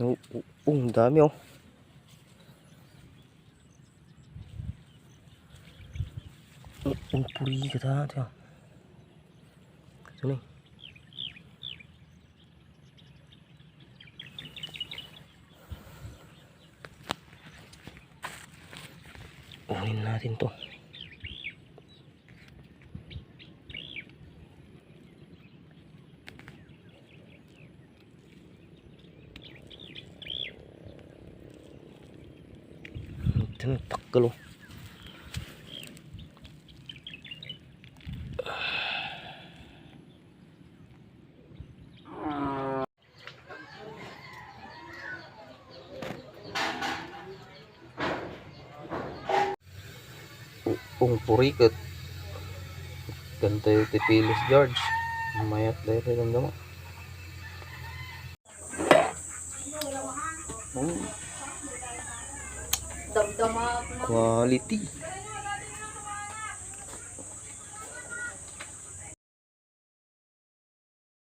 Oh, oh, oh, ang dami oh. Oh, Ang puri ka ta. Tiyo. Ito na eh. Kunin natin to. Ito na, takgal oh. Ung purikat. Ganito yung tipilis George. Mayat dahil rin mo. Oh, Damdama quality.